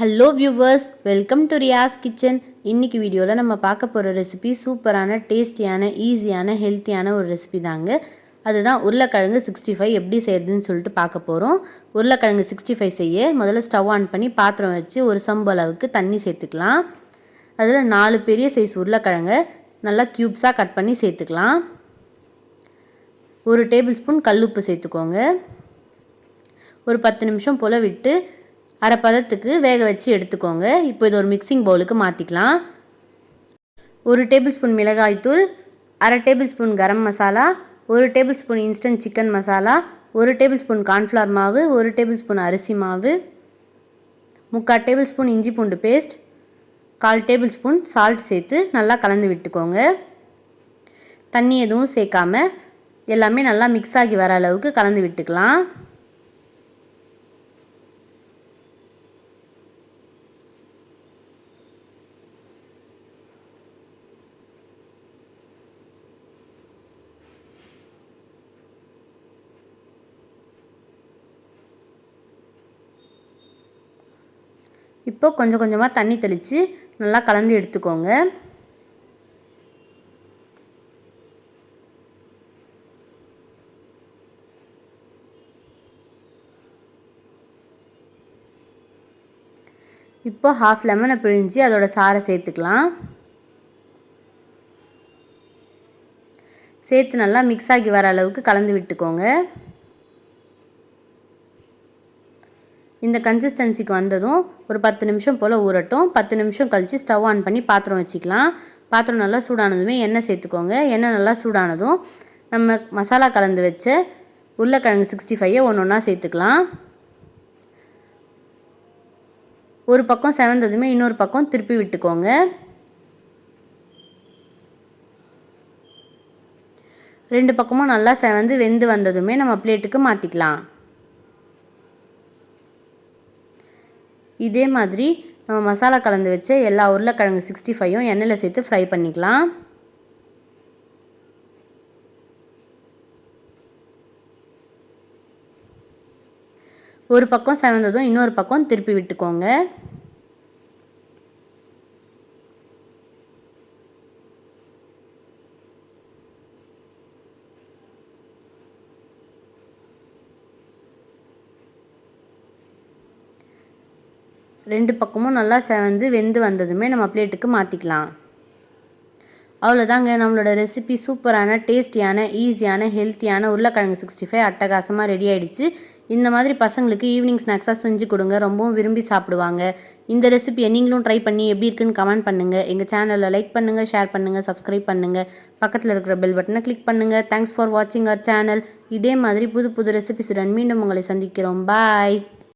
Hello viewers welcome to Riyas kitchen இன்னைக்கு வீடியோவில் நம்ம பார்க்க போகிற ரெசிபி சூப்பரான டேஸ்டியான ஈஸியான ஹெல்த்தியான ஒரு ரெசிபி தாங்க. அதுதான் உருளைக்கிழங்கு சிக்ஸ்டி ஃபைவ் எப்படி செய்யுதுன்னு சொல்லிட்டு பார்க்க போகிறோம் உருளைக்கிழங்கு சிக்ஸ்டி ஃபைவ் செய்ய முதல்ல ஸ்டவ் ஆன் பண்ணி பாத்திரம் வச்சு ஒரு சம்பு அளவுக்கு தண்ணி சேர்த்துக்கலாம். அதில் நாலு பெரிய சைஸ் உருளைக்கிழங்கை நல்லா க்யூப்ஸாக கட் பண்ணி சேர்த்துக்கலாம். ஒரு டேபிள் ஸ்பூன் கல்லுப்பு சேர்த்துக்கோங்க. ஒரு பத்து நிமிஷம் போல் விட்டு அரை பதத்துக்கு வேக வச்சு எடுத்துக்கோங்க. இப்போ இது ஒரு மிக்சிங் பவுலுக்கு மாற்றிக்கலாம் ஒரு டேபிள் ஸ்பூன் மிளகாய்த்தூள் அரை டேபிள் ஸ்பூன் கரம் மசாலா ஒரு tablespoon instant chicken masala ஒரு டேபிள் ஸ்பூன் கார்ன்ஃப்ளவர் மாவு ஒரு டேபிள் ஸ்பூன் அரிசி மாவு முக்கால் டேபிள் ஸ்பூன் இஞ்சி பூண்டு பேஸ்ட் கால் டேபிள் ஸ்பூன் சால்ட் சேர்த்து நல்லா கலந்து விட்டுக்கோங்க. தண்ணி எதுவும் சேர்க்காம எல்லாமே நல்லா மிக்ஸ் ஆகி வர அளவுக்கு கலந்து விட்டுக்கலாம். இப்போ கொஞ்சம் கொஞ்சமாக தண்ணி தெளித்து நல்லா கலந்து எடுத்துக்கோங்க. இப்போ ஹாஃப் லெமனை பிழிஞ்சு அதோட சாரை சேர்த்துக்கலாம். சேர்த்து நல்லா மிக்ஸ் ஆகி வர அளவுக்கு கலந்து விட்டுக்கோங்க. இந்த கன்சிஸ்டன்சிக்கு வந்ததும் ஒரு பத்து நிமிஷம் போல் ஊறட்டும். பத்து நிமிஷம் கழித்து ஸ்டவ் ஆன் பண்ணி பாத்திரம் வச்சுக்கலாம். பாத்திரம் நல்லா சூடானதுமே எண்ணெய் சேர்த்துக்கோங்க. எண்ணெய் நல்லா சூடானதும் நம்ம மசாலா கலந்து வச்ச உருளைக்கிழங்கு சிக்ஸ்டி ஃபைவை ஒன்று ஒன்றா சேர்த்துக்கலாம். ஒரு பக்கம் செவந்ததுமே இன்னொரு பக்கம் திருப்பி விட்டுக்கோங்க. ரெண்டு பக்கமும் நல்லா செவந்து வெந்து வந்ததுமே நம்ம பிளேட்டுக்கு மாற்றிக்கலாம் இதே மாதிரி நம்ம மசாலா கலந்து வச்ச எல்லா உருளைக்கிழங்கு சிக்ஸ்டி ஃபைவும் எண்ணெயில் சேர்த்து ஃப்ரை பண்ணிக்கலாம். ஒரு பக்கம் செவந்ததும் இன்னொரு பக்கம் திருப்பி விட்டுக்கோங்க. ரெண்டு பக்கமும் நல்லா செவந்து வெந்து வந்ததுமே நம்ம பிளேட்டுக்கு மாற்றிக்கலாம் அவ்வளோதாங்க நம்மளோட ரெசிபி சூப்பரான டேஸ்டியான ஈஸியான ஹெல்த்தியான உருளைக்கிழங்கு சிக்ஸ்டி ஃபைவ் அட்டகாசமாக ரெடி ஆகிடுச்சு இந்த மாதிரி பசங்களுக்கு ஈவினிங் ஸ்நாக்ஸாக செஞ்சு கொடுங்க. ரொம்பவும் விரும்பி சாப்பிடுவாங்க. இந்த ரெசிபியை நீங்களும் ட்ரை பண்ணி எப்படி இருக்குன்னு கமெண்ட் பண்ணுங்கள் எங்கள் சேனலில் லைக் பண்ணுங்கள் ஷேர் பண்ணுங்கள் சப்ஸ்கிரைப் பண்ணுங்கள் பக்கத்தில் இருக்கிற பெல் பட்டனை கிளிக் பண்ணுங்கள் தேங்க்ஸ் ஃபார் வாட்சிங் அவர் சேனல் இதே மாதிரி புது புது ரெசிபிஸுடன் மீண்டும் உங்களை சந்திக்கிறோம். பாய்